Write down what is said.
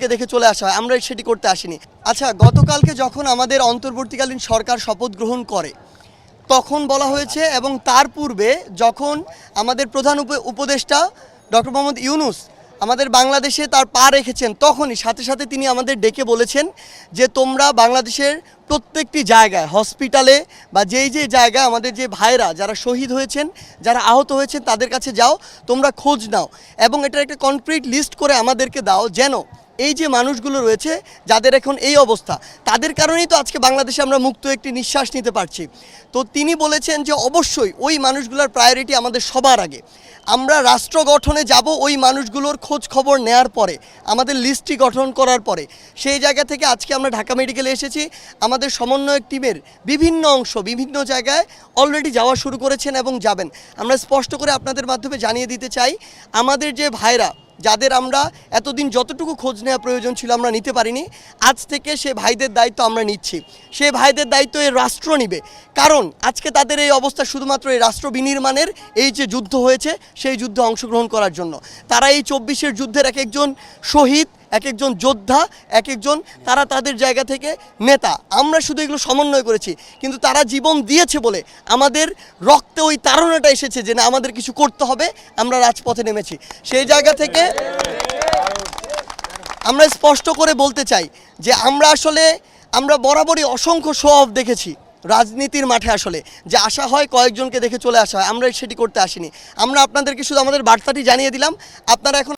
দেখে চলে আসা হয় আমরা সেটি করতে আসিনি। আচ্ছা গতকালকে যখন আমাদের অন্তর্বর্তীকালীন সরকার শপথ গ্রহণ করে, তখন বলা হয়েছে এবং তার পূর্বে যখন আমাদের প্রধান উপ- উপদেষ্টা ডক্টর মোহাম্মদ ইউনুস আমাদের বাংলাদেশে তার পা রেখেছেন, তখনই সাথে সাথে তিনি আমাদের ডেকে বলেছেন যে তোমরা বাংলাদেশের প্রত্যেকটি জায়গায়, হসপিটালে বা যেই যে জায়গায় আমাদের যে ভাইরা যারা শহীদ হয়েছেন, যারা আহত হয়েছেন, তাদের কাছে যাও, তোমরা খোঁজ নাও। এবং এটার একটা কনক্রিট লিস্ট করে আমাদেরকে দাও যেন এই যে মানুষগুলো রয়েছে, যাদের এখন এই অবস্থা, তাদের কারণেই তো আজকে বাংলাদেশে আমরা মুক্ত একটি নিঃশ্বাস নিতে পারছি। তো তিনি বলেছেন যে অবশ্যই ওই মানুষগুলোর প্রায়োরিটি আমাদের সবার আগে। আমরা রাষ্ট্র গঠনে যাব ওই মানুষগুলোর খোঁজ খবর নেয়ার পরে, আমাদের লিস্টটি গঠন করার পরে। সেই জায়গা থেকে আজকে আমরা ঢাকা মেডিকেলে এসেছি। আমাদের সমন্বয়ক টিমের বিভিন্ন অংশ, বিভিন্ন জায়গায় অলরেডি যাওয়া শুরু করেছেন এবং যাবেন। আমরা স্পষ্ট করে আপনাদের মাধ্যমে জানিয়ে দিতে চাই, আমাদের যে ভাইরা যাদের আমরা এতদিন যতটুকু খোঁজ নেওয়া প্রয়োজন ছিল আমরা নিতে পারিনি, আজ থেকে সে ভাইদের দায়িত্ব আমরা নিচ্ছি। সে ভাইদের দায়িত্ব এই রাষ্ট্র নিবে। কারণ আজকে তাদের এই অবস্থা শুধুমাত্র এই রাষ্ট্র বিনির্মাণের এই যে যুদ্ধ হয়েছে, সেই যুদ্ধে অংশগ্রহণ করার জন্য। তারা এই চব্বিশের যুদ্ধের এক একজন শহীদ এক একজন যোদ্ধা এক একজন তারা তাদের জায়গা থেকে নেতা। আমরা শুধু এগুলো সমন্বয় করেছি, কিন্তু তারা জীবন দিয়েছে বলে আমাদের রক্তে ওই তাড়নাটা এসেছে যে না, আমাদের কিছু করতে হবে, আমরা রাজপথে নেমেছি। সেই জায়গা থেকে আমরা স্পষ্ট করে বলতে চাই যে আমরা আসলে, আমরা বরাবরই অসংখ্য শো অফ দেখেছি, রাজনীতির মাঠে আসলে। যে আসা হয়, কয়েকজনকে দেখে চলে আসা হয়, আমরা সেটি করতে আসিনি। আমরা আপনাদেরকে শুধু আমাদের বার্তাটি জানিয়ে দিলাম, আপনারা এখন